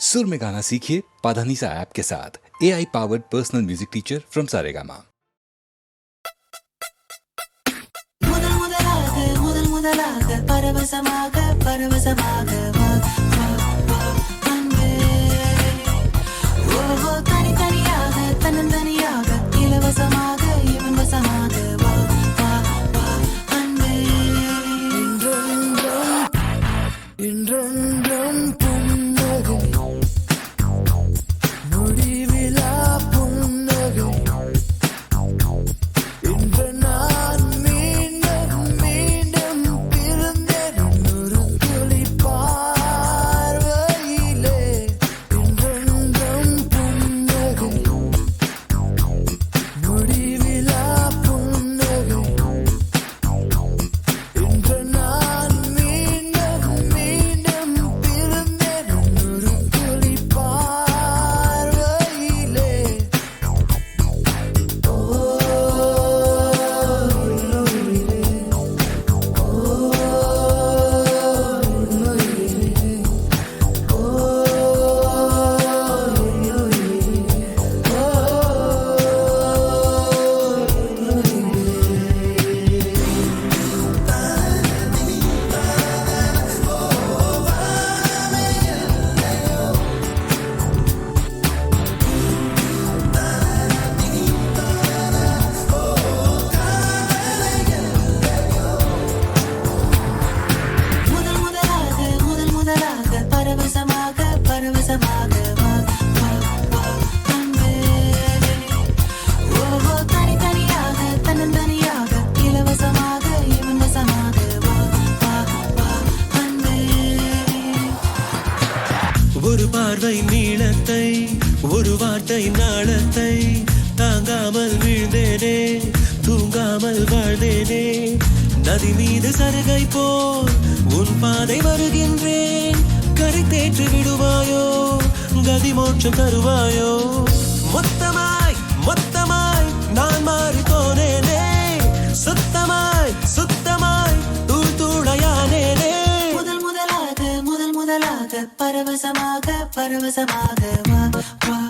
सुर में गाना सीखिए पाधानीसा ऐप के साथ। A I powered personal music teacher from Saregama பரவசமாக பரவசமாக தன்னந்தனியாக மாற்றம் தருவாயோ? மொத்தமாய் மொத்தமாய் நான் மாறி போனேனே சுத்தமாய் சுத்தமாய் தூள் தூளையானேனே. முதல் முதலாக முதல் முதலாக பரவசமாக பரவசமாக வா வா.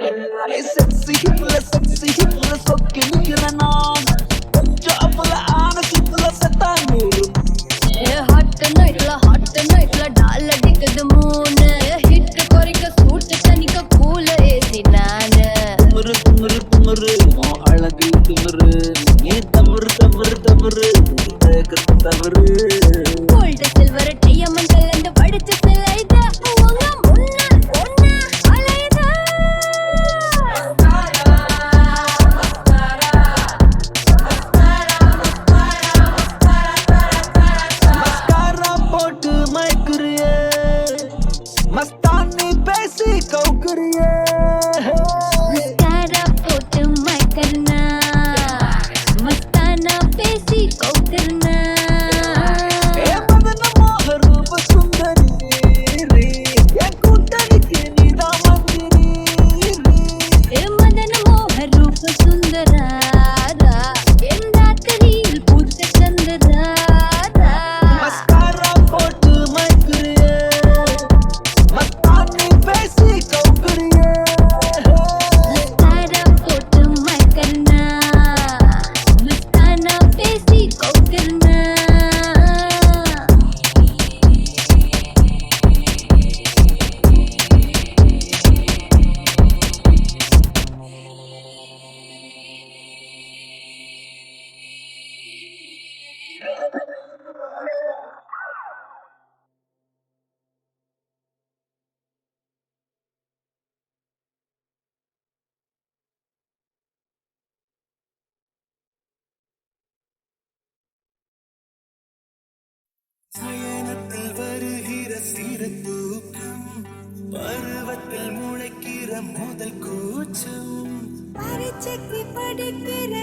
செக்ஸி ஹிப்ல செக்ஸி ஹிப்ல சொக்கி நிக்கிறேன் நான் கொஞ்சம் அப்பல ஆன சுத்துல செத்தான் நூறு ஏ ஹாட் நைட்ல ஹாட் நைட்ல டால் அடிக்குது மூணு. ஹிட் குறைக்க சூட்டு தனிக்க கூல ஏசி நானு. துமுரு துமுரு துமுரு உன் அழகில் துமுரு நீ தமுறு தமுறு தமுறு தவறு. காதல் கூச்சம் பரிச்சைக்கு படிக்கிற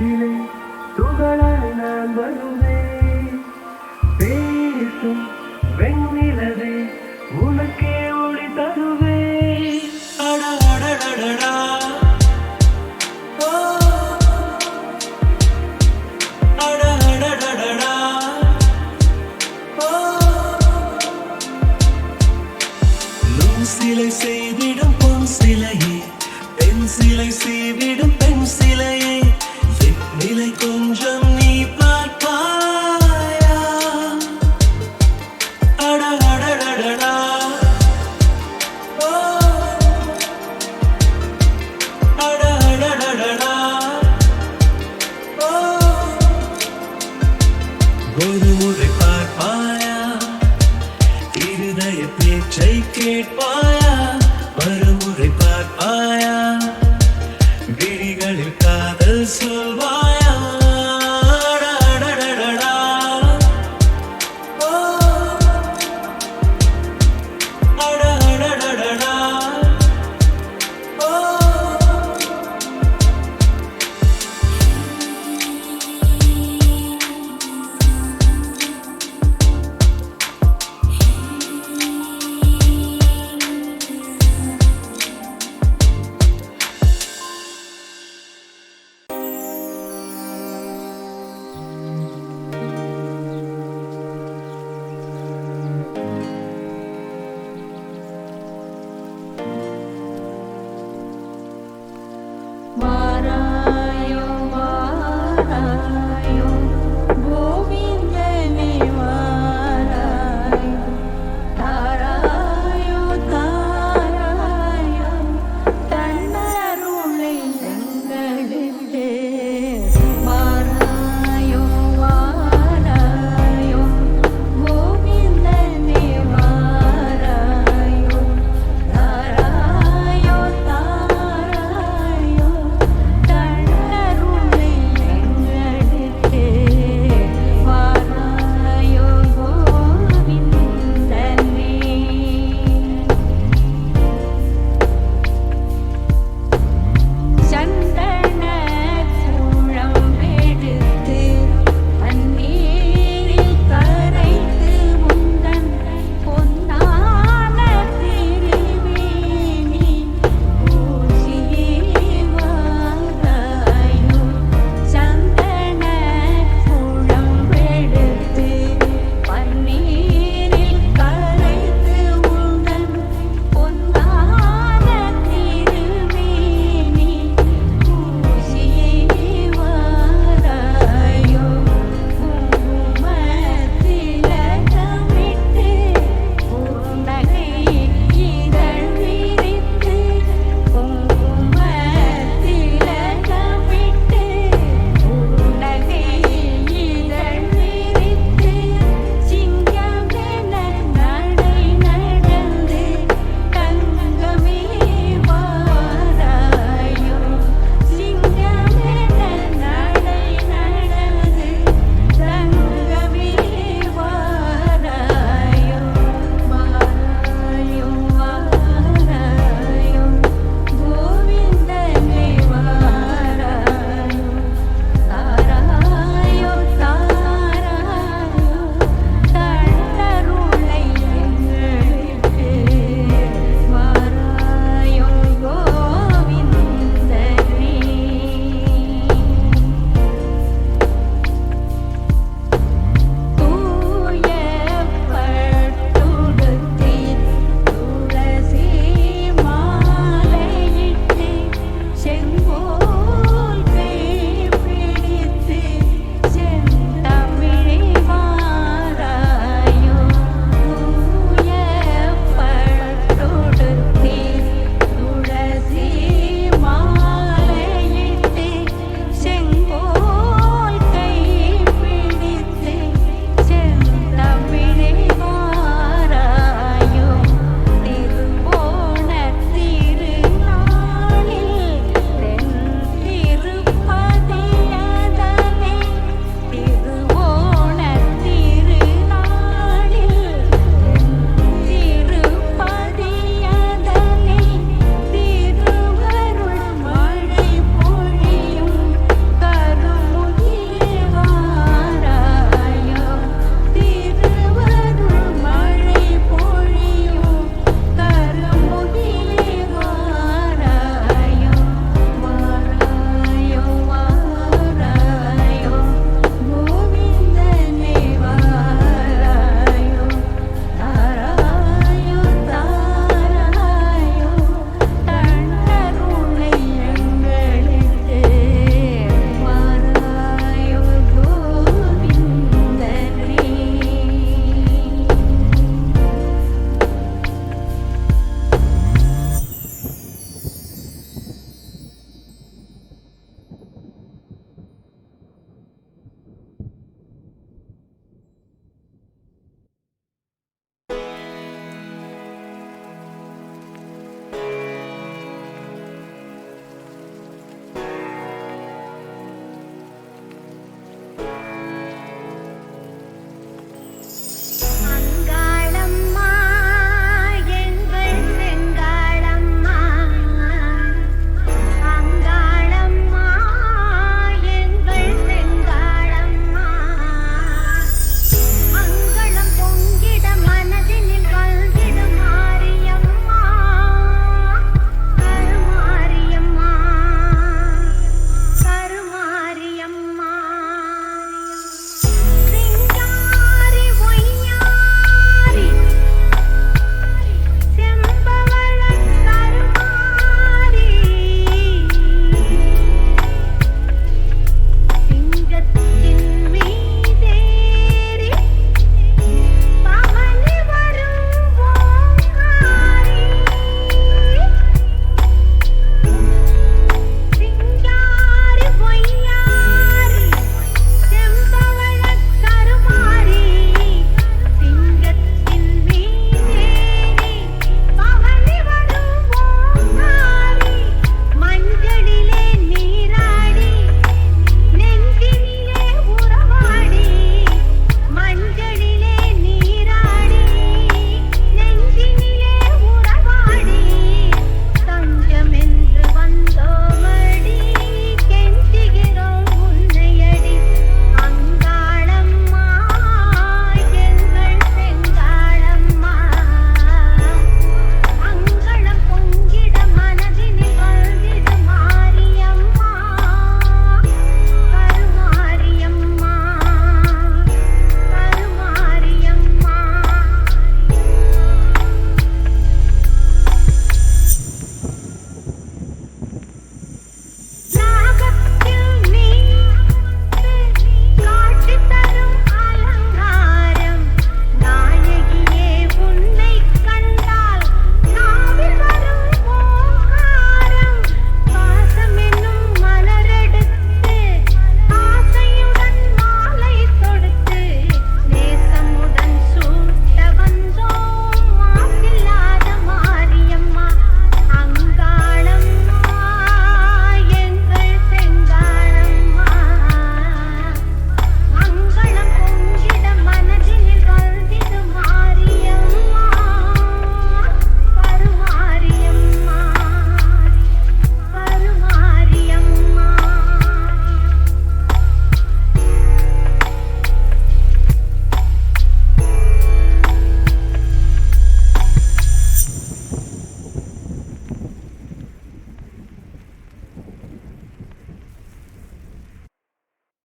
வெளிச்சத்திலே துகளாய் நான் வருவேன் ஒரு முறை பார்ப்பாயா? இருதய பேச்சை கேட்பாயா?